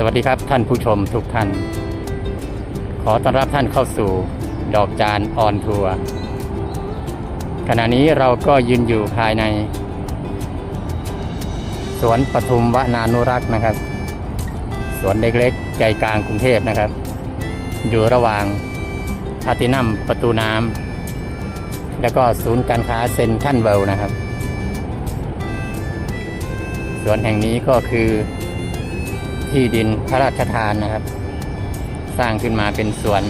สวัสดีครับท่านผู้ชมทุกท่าน ขอต้อนรับท่านเข้าสู่ดอกจานออนทัวร์ขณะนี้เราก็ยืนอยู่ภายใน สวนปทุมวนานุรักษ์นะครับ สวนเล็กๆใจกลางกรุงเทพนะครับ อยู่ระหว่างพาตินัมประตูน้ำแล้วก็ศูนย์การค้าเซ็นทรัลเวลนะครับ สวนแห่งนี้ก็คือ ที่ดินพระราชทานนะครับ สร้างขึ้นมาเป็นสวน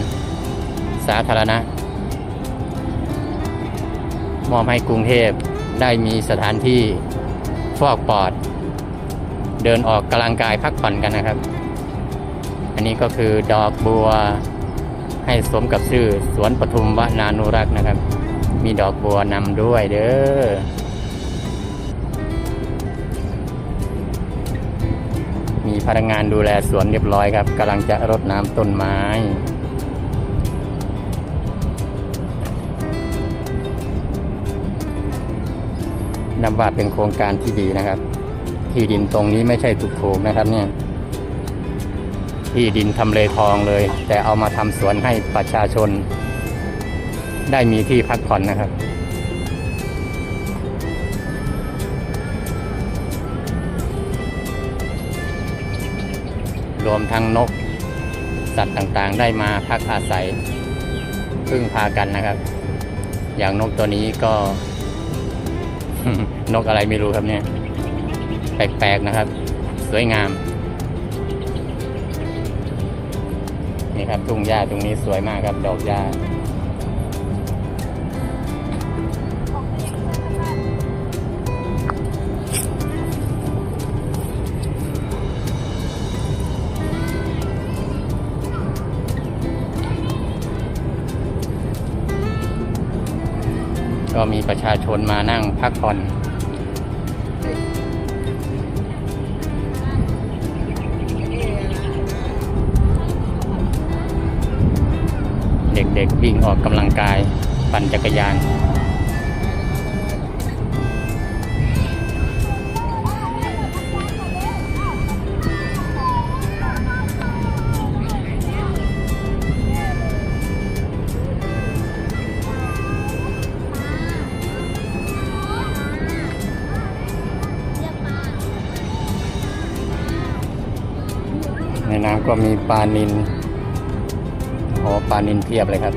สาธารณะ มอบให้กรุงเทพได้มีสถานที่ฟอกปอด เดินออกกำลังกายพักผ่อนกันนะครับ อันนี้ก็คือดอกบัวให้สมกับชื่อสวนปทุมวนานุรักษ์นะครับ มีดอกบัวนำด้วยเด้อ พนักงานดูแลสวนเรียบร้อยครับกำลังจะรดน้ำต้นไม้ นับว่าเป็นโครงการที่ดีนะครับ ที่ดินตรงนี้ไม่ใช่ถูกๆนะครับเนี่ย ที่ดินทำเลทองเลย แต่เอามาทำสวนให้ประชาชน ได้มีที่พักผ่อนนะครับ รวมทั้งนก สัตว์ต่างๆ ได้มาพักอาศัยพึ่งพากันนะครับ อย่างนกตัวนี้ก็ นกอะไรไม่รู้ครับเนี่ย แปลกๆนะครับ สวยงาม นี่ครับทุ่งหญ้าตรงนี้สวยมากครับ ดอกหญ้า ก็มีประชาชนมานั่งพักผ่อนเด็กๆวิ่งออกกำลังกายปั่นจักรยาน ในน้ำก็มีปลานินโอ้ปลานินเพียบเลยครับ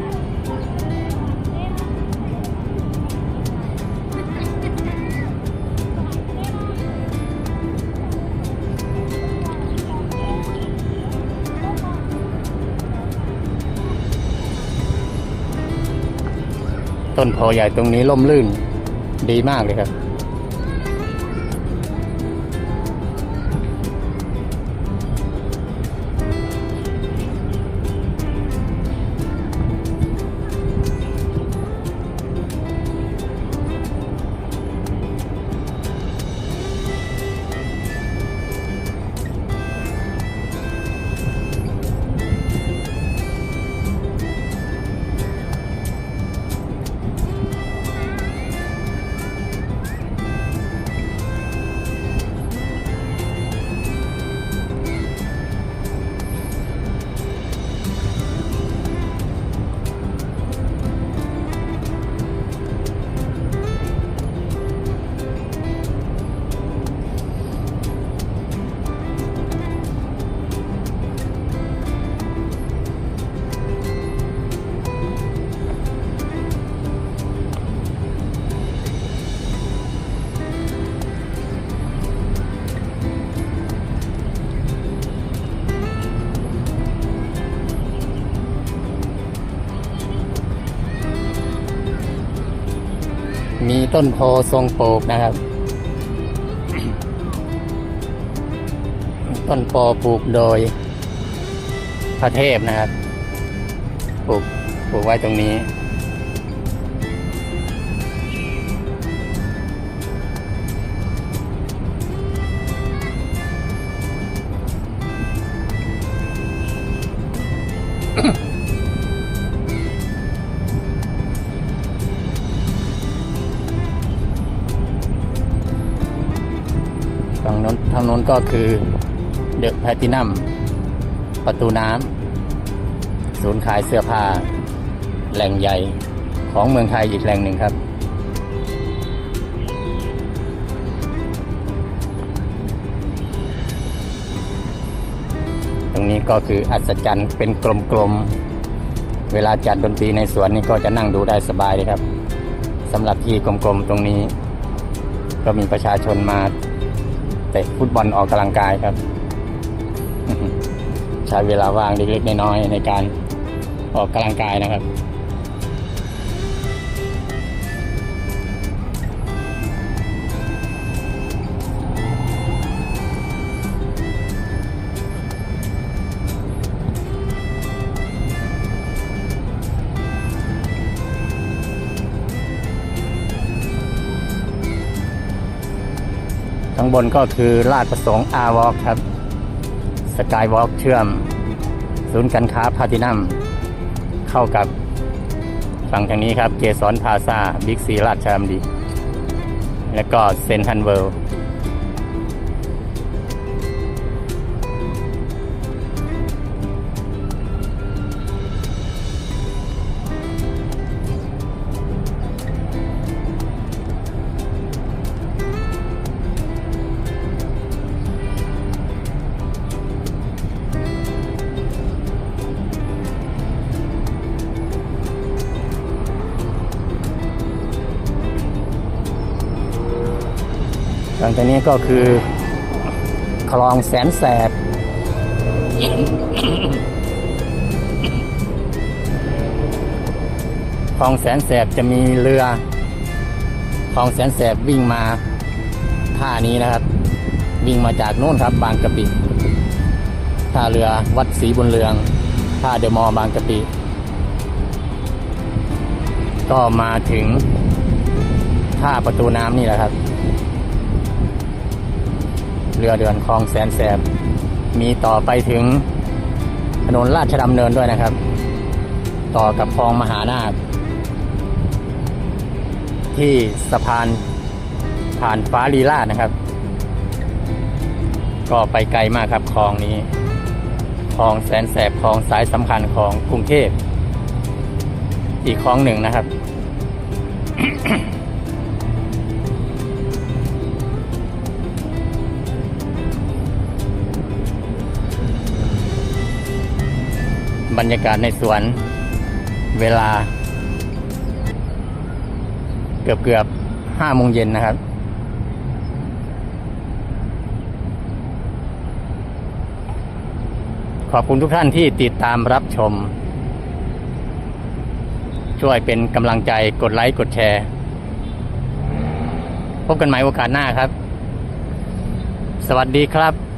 ต้นโพใหญ่ตรงนี้ล่มลื่นดีมากเลยครับ มีต้นโพทรงปลูกนะครับ ต้นโพปลูกโดย พระเทพนะครับ ปลูกปลูกไว้ตรงนี้ น้นทางโน้นก็คือเดอะแพตินัมประตูน้ำศูนย์ขายเสื้อผ้า แหล่งใหญ่ของเมืองไทยอีกแหล่งหนึ่งครับ ตรงนี้ก็คืออัศจรรย์เป็นกลมๆ เวลาจัดดนตรีในสวนนี่ก็จะนั่งดูได้สบายเลยครับสำหรับที่กลมๆตรงนี้ ก็มีประชาชนมา เตะฟุตบอลออกกำลังกายครับ ใช้เวลาว่างเล็กๆน้อยๆในการออกกำลังกายนะครับ ข้างบนก็คือลาดประสงค์อาวอล์กครับ สกายวอล์กเชื่อม ศูนย์การค้าพาตินัมเข้ากับฝั่งทางนี้ครับ เกสรพาซาบิ๊กซีลาดชามดี และก็เซนทันเวิลด์ หลังจากนี้ก็คือ คลองแสนแสบ คลองแสนแสบจะมีเรือ คลองแสนแสบวิ่งมาท่านี้นะครับ วิ่งมาจากโน่นครับ บางกะปิท่าเรือวัดศรีบุญเรืองท่าเดอะมอลล์บางกะปิก็มาถึงท่าประตูน้ำนี่แหละครับ เรือเดือนคลองแสนแสบ มีต่อไปถึงถนนราชดำเนินด้วยนะครับ ต่อกับคลองมหานาคที่สะพานผ่านฟ้าลีลาดนะครับ ก็ไปไกลมากครับคลองนี้คลองแสนแสบคลองสายสำคัญของกรุงเทพอีกคลองหนึ่งนะครับ บรรยากาศในสวนเวลา เกือบเกือบห้าโมงเย็นนะครับ ขอบคุณทุกท่านที่ติดตามรับชม ช่วยเป็นกำลังใจกดไลค์กดแชร์ พบกันใหม่โอกาสหน้าครับ สวัสดีครับ